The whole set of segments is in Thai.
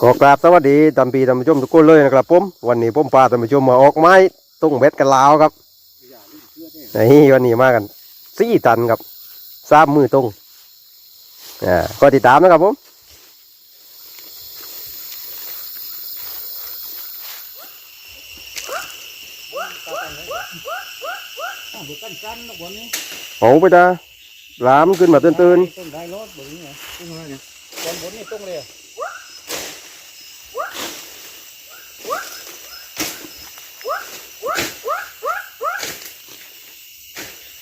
ก็กราบสวัสดีท่านพี่ท่านผู้ชมทุกคนเลยนะครับผมวันนี้ผมพาท่านผู้ชมมาออกไม้ตุ้งเบ็ดกันลาวครับนี่วันนี้มากันสี่ตันครับสามมือตุ้งอ่าก็ติดตามนะครับผมอ้าวเดี๋ยวกันกันนะวันนี้เอาไปตา ลามขึ้นมาตื่นต้นได้รถบนนี้ไงต้นอะไรเนี่ยตอนบนนี่ต้นเลย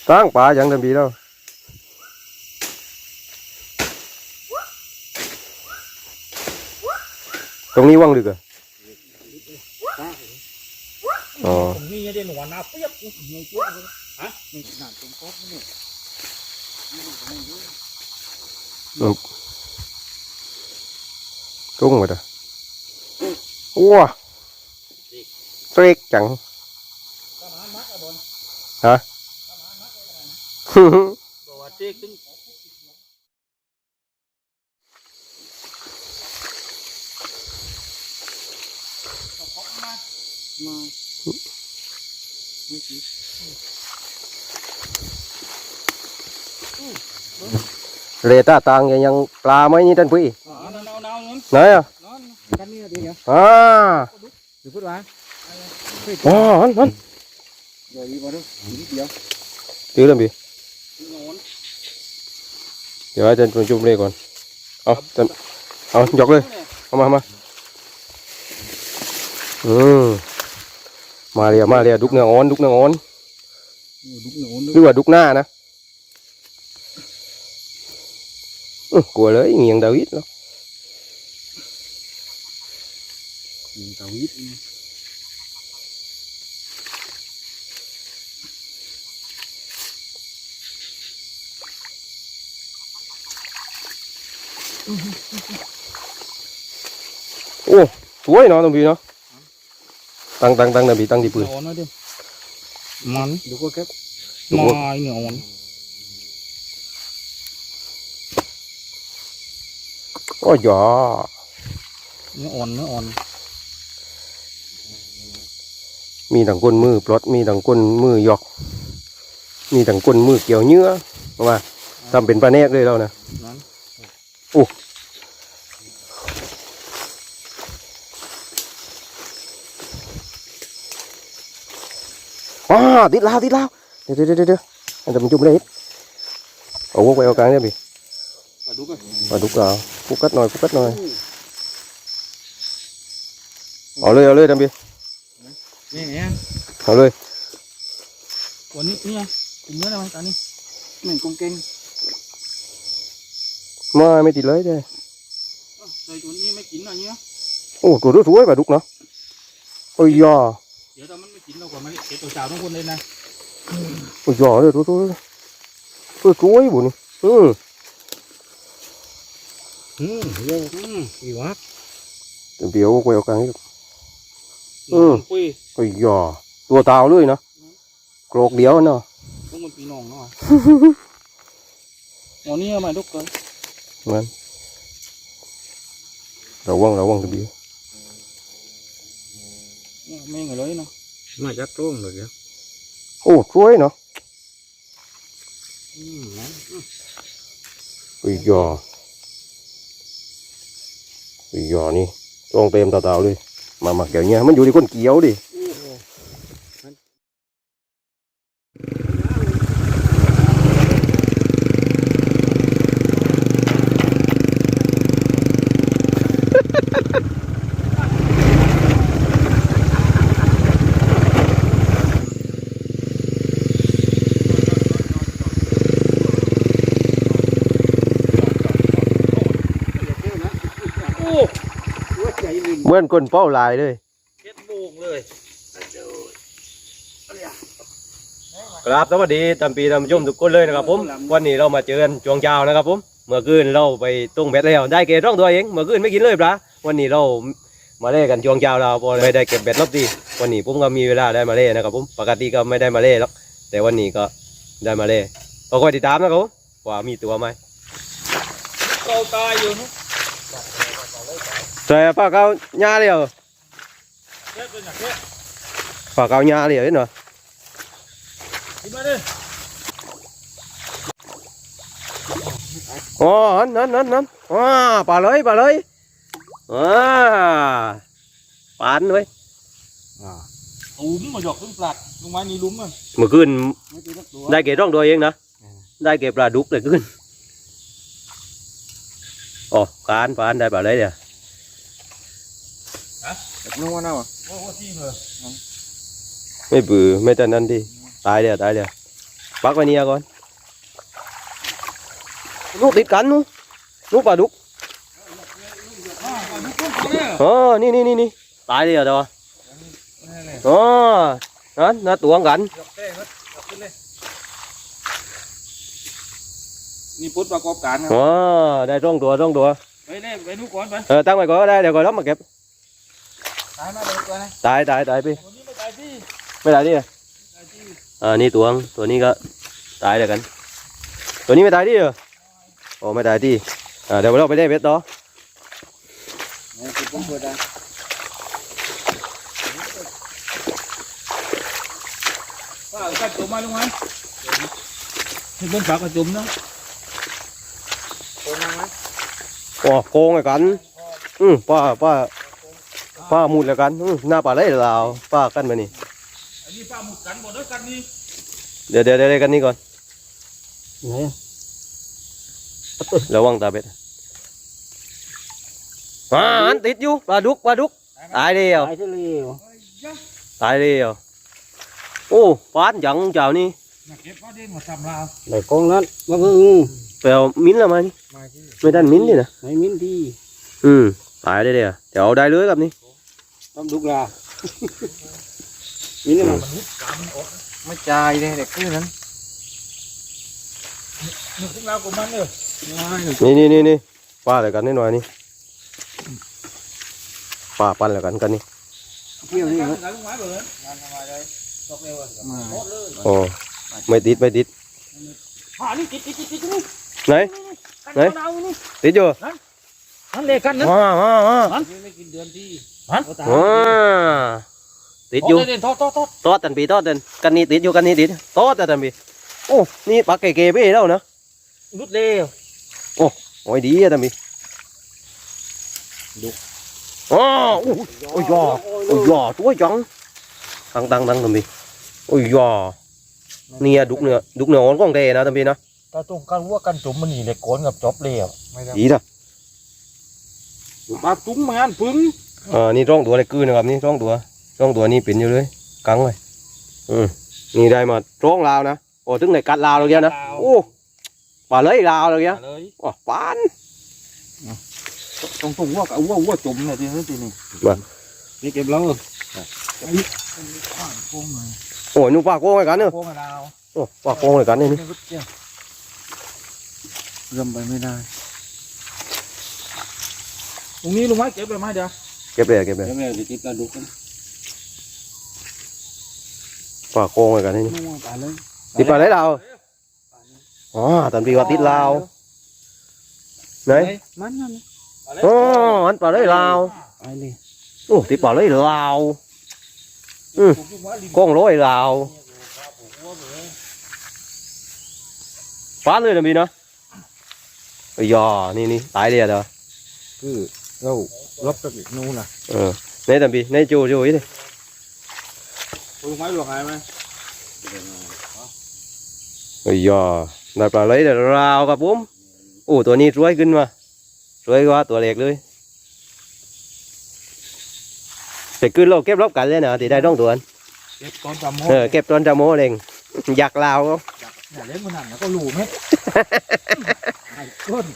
ๆตั้งป่าอย่างท่านพี่แล้วตรงนี้ว่างดึกเหรออ๋อผมนี่เด่นหัวหน้าเปียกกูไม่เปียกเลยฮะนี่ขนาดตรงโป๊ะนี่ตุ้งไปตาว้าเตรกจังประมาณมัดอะบน ฮะบอกว่าเจ๊ตึงมามาไม่กี่ เรต้าตังยังยังปลาไหมนี่ท่านพี่อ๋อเนาเนาเงินไหนอะนอนกันนี่เดี๋ยวอ่าเดี๋ยวพูดว่าอ๋ออันอันเดี๋ยวอีกมาดูนิดเดียวตื้อท่านพี่นอนเดี๋ยวให้ท่านผู้ชมเลยก่อนเอาท่านเอายกเลยเอามามาอืมมาเรียมาเรียดุกเนื้ออ่อนดุกเนื้ออ่อนดุกหนูหรือว่าดุกหน้านะ อื้อกลัวเลยเงียงดาวิดแล้วตาวิทโอ้สวยเนาะท่านพี่เนาะตั้งตั้งตั้งท่านพี่ตั้งที่ปืน นอนนะดิมันดู ก็แค่ดูมาว่าเนี่ยอ่อนโอ้ยอเนี่ยอ่อนเนี่ยอ่อน มีดังก้นมือปลดมีดังก้นมือยอก มีดังก้นมือเกี่ยวเนื้อว่าทำเป็นปลาแนกเลยแล้วนะนั้นอ๋อติดลาวติดลาวเดี๋ยวเดี๋ยวเดี๋ยวเดี๋ยวอันจะมันจุ่มเลยเอาวกไปเอากลางเนี่ยพี่ มาดูกันมาดุกเอาฟุกัดหน่อยฟุกัดหน่อยเอาเลยเอาเลยท่านพี่นี่เนี่ยเอาเลยวันนี้เนี่ยกินเยอะนะมันตอนนี้เหมือนกงเก่งมาไม่ติดเลยเด้ใส่ตัวนี้ไม่กินอะไรเนี้ยโอ้ตัวสวยๆปลาดุกเนาะโอ้ยยอเดี๋ยวถ้ามันไม่กินเราก็ไม่เก็บตัวสาวทุกคนเลยนะโอ้ยยอเลยตัวตัวตัวสวยบุญอืม อืมเยอะอืมอีวะเดี๋ยวไปเอากลางนี่อืมปุ้ยโอ้ยยอตัวเตาเลยเนาะโกรกเดียวเนาะต้องมันปีน้องเนาะวันนี้มาดุกกันเหมือนระวังระวังท่านพี่ไม่เงยเลยเนาะมาจากตรงเลยเดี๋ยวโอ้สวยเนาะอืมนะโอ้ยยอ อ้ยยอนี่ต้องเต็มเตาๆเลย มามาเกี่ยวเนี่ยมันอยู่ที่คนเกี่ยวดิ โอ้หัวใจหนึ่ง เห มือนคนเป้าลายเลยเช็ดโมงเลยครับสวัสดีท่านปีท่านผู้ชมทุกคนเลยนะครับผมวันนี้เรามาเจอกันช่วงเช้านะครับผมเมื่อคืนเราไปตุ้งเบ็ดแล้วได้เกล็ดร่องตัวเองเมื่อคืนไม่กินเลยปลาวันนี้เรามาเล่นกันช่วงเช้าเราพอไม่ได้เก็บเบ็ดรอบดีวันนี้ผมก็มีเวลาได้มาเล่นนะครับผมปกติก็ไม่ได้มาเล่นหรอกแต่วันนี้ก็ได้มาเล่นก็คอยติดตามนะครับผมว่ามีตัวไหมเกาตายอยู่นู้น trời bà cao nhà liều แค่เป็นอย่างแค่ bà cao nhà liều đấy nữa กินมาดิ ồ hắn hắn hắn hắn à bà lấy bà lấy à bán với ตุ้มมาหยอกขึ้นปลัดลงไม้นี่ลุ้มมัน mà cứ đây kể trong đôi em nè đây kể là đúc lại cứ ồ bán bán đây bà lấy nè นึกว่าเน่าอะโอ้โหที่เหรอ mấy bự mấy tên ăn đi tài đi tài đi bác vào nia con lúc tít cắn luôn lúc bà đúc อ่าเอาลูกตุ้มเขาเนี่ย ờ ni ni ni ni tài đi rồi đâu นี่เลย ờ đó nó tuồng cảnh หยอกเต้ครับหยอกขึ้นเลยนี่ปุ๊บประกอบการครับ ờ đây rong đùa rong đùa ไปเล่ไปนู้นก่อนไป ờ tăng mày có ở đây để gọi lắm mà kẹp ตายมาเลยก่อนนะ tài tài tài đi วันนี้ไม่ตายที่ mấy đại đi à ตายที่ ờ ni tuồng tuồng ni có tài được cảnh tuồng ni mấy tài đi à ồ mấy tài đi à để đâu phải đây biết đó เนี่ยคือผมเปิดได้ป้าเอากระจุมมาลงมาให้เป็นปากกระจุมนะโคนนั่งนะ ồ cô này cảnh ừ pa pa pa mụt là cảnh ừ na bà lấy là nào pa cân mà nè อันนี้ป้าหมุดกันหมดแล้วกันนี่ để để để cân đi con ไหนระวังตาเป็ดอ่าอันติดอยู่ปลาดุกปลาดุกตายเดียวตายที่เลี้ยวตายเดียวโอ้ปานจังเจ้านี่นักเก็บป้าเด่นมาทำลาวไหนกองนั้นมาเพิ่งไปเอามิ้นละมานี่มาที่ไม่ได้มิ้นดินะไหนมิ้นที่อืมตายได้เดียวเดี๋ยวเอาได้เลยครับนี่ ต้องดุกลามิ้นนี่มันมันนิดกามันออกไม่จ่ายเลยเด็กคือนั้นนึกถึงเรากับมันเลยนี่นี่นี่นี่ปลาอะไรกันนิดหน่อยนี่ปลาปันอะไรกันกันนี่เที่ยวนี่กันครับกันลงไม้เลยงานทำไมเลยตกเร็วอะมาหมดเลยโอ้ไม่ ติดไม่ติดหานี่ติดติดติดติดนี่ไหนกันไหนเอานี่ติดอยู่นั่นเลยกันนะว้าว้าว้าไม่กินเดือนที่ว้าติดอยู่เด่นทอดทอดทอด tót tần bì tót tần căn ni tít vô căn ni tít tót tần bì ô ni bác kề kề bê đâu nữa รุดเร็ว ôi đi tần bì ô ôi ôi giò ôi giò túi trắng tăng tăng tăng tần bì ôi giò nia đục nữa đục nữa con con đè nè tần bì nè กระตุ้งกันวัวกันจุ่มมันนี่เลยโกนกับจบเร็วไม่ ได้ gì đó ปลาจุ้มมานปึ้ง à ni rong đùa này cư nữa gặp ni rong đùa rong đùa ni pin vô đấy căng rồi ừ ni đây mà rong lao nè ồ tức này cắt lao rồi kia nè ô bà lấy lao rồi kia เลย ô bán ตรงตุ่มวัวกับวัววัวจุ่มเลยทีนี้ทีนี้นี่เก็บแล้วข้างโค้งเลย ôi nu bà cô này cắn nữa โค้งกับดาว Ồ, bà cô này cắn này đi นี่รุดเจ้าเริ่มไปไม่ได้ตรงนี้ลุงไม้เก็บเลยไหมเดี๋ยว kẹp về kẹp về เดี๋ยวแม่จะติดปลาดุกกัน bà cô này cắn này đi นู่นตายเลย tít vào lấy nào à tầm đi vào tít lao đấy มันนั่น ô anh vào lấy lao ตายเลย ô tít vào lấy lao con lối lao phá lên làm gì nữa bây giờ ni ni tái đi rồi คือเราลบจากนู่นน่ะ ờ này tầm đi này chú chú ý đi ลุ งไม้หลวงหายไหม bây giờ là bà lấy là rào gặp bốm ồ ตัวนี้รวยขึ้นมาสวยกว่าตัวเล็กเลยแต่ขึ้นเราเก็บรอบกันเลยนะที่ได้ต้องตัวนั้นเก็บตอนจำโมเออเก็บตอนจะโม้เองอยากลาวเขาอย่าเล่นมันนั่นแล้วก็หลูไหมไอ้ก้น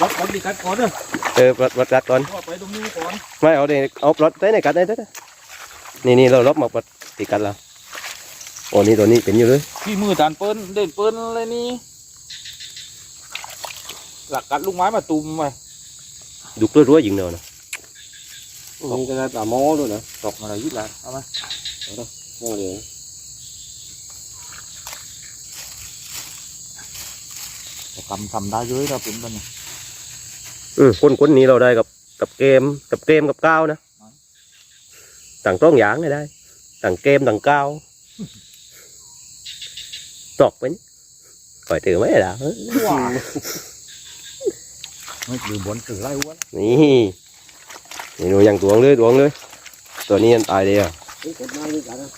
รถกันดีกันก่อนเด้อเออปลดปลดกัดก่อนพ่อไปตรงนี้ก่อนไม่เอาเด็เอาปลดได้ในกัดได้ได้นี่นี่เราลบมาปลดตีกัดแล้วโอ้นี่ตัวนี้เป็นอยู่เลยพี่มือจานเปิ้ลเด่นเปิ้ลอะไรนี่หลักกัดลูกไม้มาตุ่มไปดุกรั้วๆยิงเดียวนะนี่ก็ได้ปลาหม้อด้วยนะตกมาเลยยึดหลังเอามาหม้อเดียว à? อกำทำได้เยอะเราเป็นกันเนี่ย อืมคนคนนี้เราได้กับกับเกม กับเกมกับก้าวนะต่างต้องอย่างเลยได้ ต่างเกมต่างก้าวตอกไปนี่ก่อยถือไหมล่ะเอ้ยว้าไม่ถือบนถือไล่อ้วนนี่นี่ดูอย่างดวงเลยดวงเลย ตัวนี้ยังตายเลยอะเฮ้ยกดมาเลยกันนะ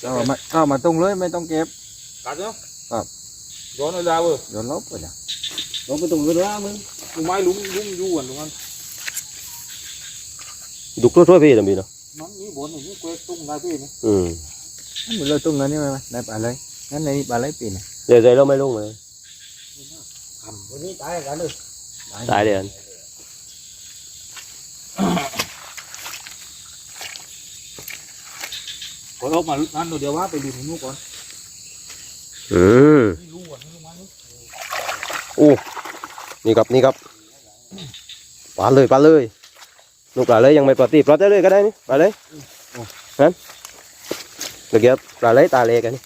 เอามาเอามาตรงเลยไม่ต้องเก็บกัดเนาะครับย้อนเวลาเว้ยโดนลบไปเนี่ยลงไปตรงนู้นแล้วมึง ลุงไม้ลุงลุงอยู่กันลุงมันดุกทั่วๆพี่ทำพี่เนาะน้องนี่บนนี่เกวตุ้งได้พี่นี่อืมมันเหมือนเราตรงนั้นนี่ไหมได้ปลาเลยงั้นในนี้ปลาเลยปีนเนี่ยเดี๋ยวใจเราไม่ลงเลยวันนี้ตายกันเลยตายเลยอันขอออกมานั่นเดี๋ยวว่าไปดูหนูก่อนอืมนี่รู้ก่อ นนี่ลุงมันอู้นี่ครับนี่ครับปลาเลยปลาเลยลูกปลาเลยยังไม่ปลาตีปลาได้เลยก็ได้นี่ปลาเลยนั่นเดี๋ยวเก็บปลาเลยตาเล็กกันนี่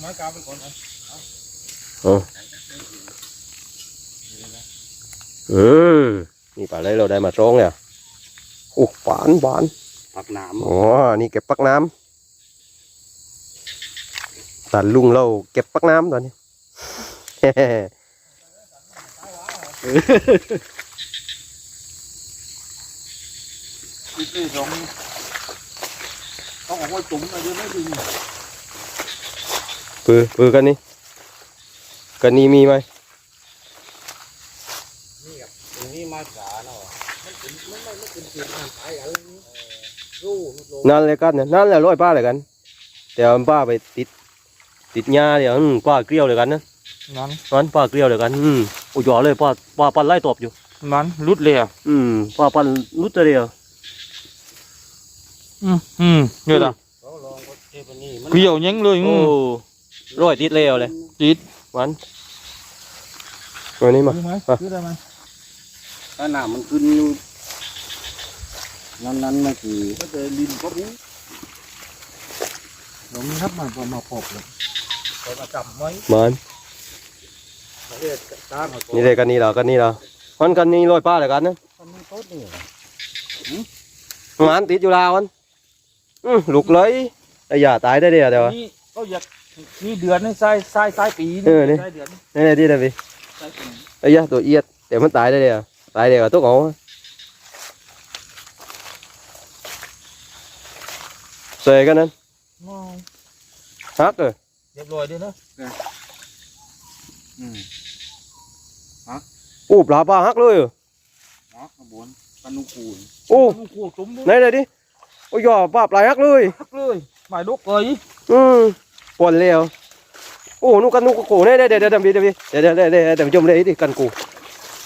ไม้กาไปก่อนนะอืมนี่ปลาเลยเราได้มาตรงเลยอะอู้หวานหวานปักหนามอ๋อนี่เก็บปักน้ำ ตันลุงเราเก็บปักน้ำตอนนี้นี่คือสองต้องออกมาจุ่มอะไรไม่ถึงปือปือกันนี่กันนี่มีไหมตรงนี้มาจ๋าเนาะมันเป็นมันไม่ไม่เป็นเสียงอ่านตายอะไรนี่รู้มันลงนั่นเลยกันเนี่ยนั่นแหละร้อยป้าเลยกัน แต่ว่าป้าไปติด ติดหญ้าเดี๋ยวอืมป้าเกลียวเลยกันนะนั้นนั้นป้าเกลียวเลยกันอืมโอ้ยหยอเลยป้าป้าปันไล่ตบอยู่นั้นรุดเลยอะอืมป้าปันนุดเดียวอืมอืมเนี่ยละเขาลองก็เจ็บอันนี้มันเกี่ยวยังเลยโอ้ร้อยติดเลวเลยติดวันวันนี้มาได้ไหมอะซื้อได้ไหมถ้าหนามมันขึ้นอยู่นั้นนั้นๆมันคือก็จะลินก็รู้เรามีครับมันพอมาพบเลยคอย มาจับไว้มันมาเรียกตามมานี่เลยกันนี่เหรากันนี่เหรามันกันนี่ร้อยป้าเลยกันนะมันไม่โต๊ดนี่มันติดอยู่ลาวมันอืมลูกเลยไอ้ยาตายได้เดียวเดี๋ยวนี่ก็อยากนี่เดือนนี่ใส่ใส่ใส่ปีเออนี่ใส่เดือนนี่เลยที่ไหนพี่ใส่ปีไอ้ยาตัวเอียดเดี๋ยวมันตายได้เดียวตายเดียวกับตัวเขาเสยกันนั้นอ๋อฮักเออเรียบร้อยดีนะอืมอู้ปลาปลาฮักเลยเนาะขบนปนุกูนอู้ปนุกูจุ่มไหนไหนดิโอ้ยปลาปลาฮักเลยฮักเลยหมายดกเลยอืมปนเร็วโอ้นุกันนุกโขเนี่ยเดี๋ยวเดี๋ยวเดี๋ยวเดี๋ยวเดี๋ยวเดี๋ยวเดี๋ยวจมเลยดิกันกู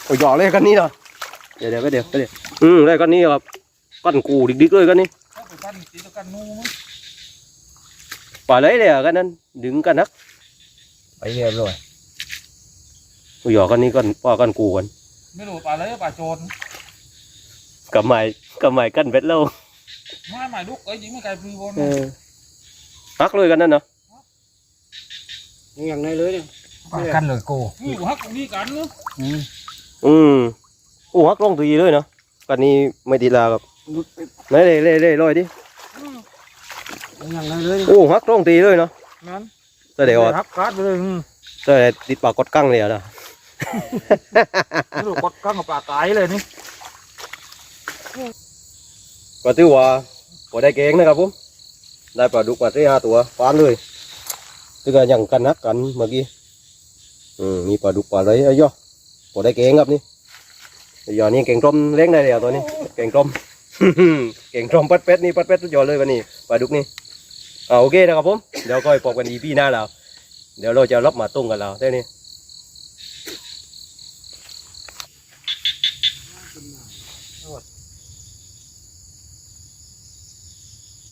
โอ้ยหยอเลยกันนี่เนาะเดี๋ยวเดี๋ยวไปเดี๋ยวไปเดี๋ยวอืมเด้กัเดี๋ครับกันกูดิกๆเลยกันนี่ปลาไหลเลยกันนั่น ดึงกันนักไปเรียบร้อยโอ้ยยอกันนี่กันปลากันกูกันไม่รู้ปลาอะไรปลาโจรกับไม้กับไม้กันเบ็ดเราไม่หมายลูกเอ้ยยิงไม่ไกลปีบนเออฮักเลยกันนั่นเนาะอย่างไรเลยเนี่ยปลากันเลยโกนี่กูฮักกูนี่กันเนาะอืมอืมโอ้ฮักลงตีเลยเนาะกันนี่ไม่ติดลาครับลุดไปไหนเลยเลยเลยลอยดิอย่างไรเลยโอ้ฮักลงตีเลยเนาะ นั้นแต่เดี๋ยวฮักการ์ดไปเลยอืมแต่ติดปากกดกั้งเลยอะนะไม่รู้กดข้างกับปลาตายเลยนี่ก็ถือว่าพอได้เก่งนะครับผมได้ปลาดุกมาสี่ห้าตัวฟานเลยถือว่ายังกันนักกันเมื่อกี้อืมมีปลาดุกปลาอะไรไอ้ย่อพอได้เก่งครับนี่ไอ้ย่อนี่เก่งต้มเลี้ยงได้เลยอะตัวนี้เก่งต้มเก่งต้มปัดเป็ดนี่ปัดเป็ดทุกยอดเลยวันนี้ปลาดุกนี่ อ่าโอเคนะครับผม เดี๋ยวก็ไปพบกันอีพีหน้าแล้ว เดี๋ยวเราจะรับมาตุ้งกันแล้วได้นี่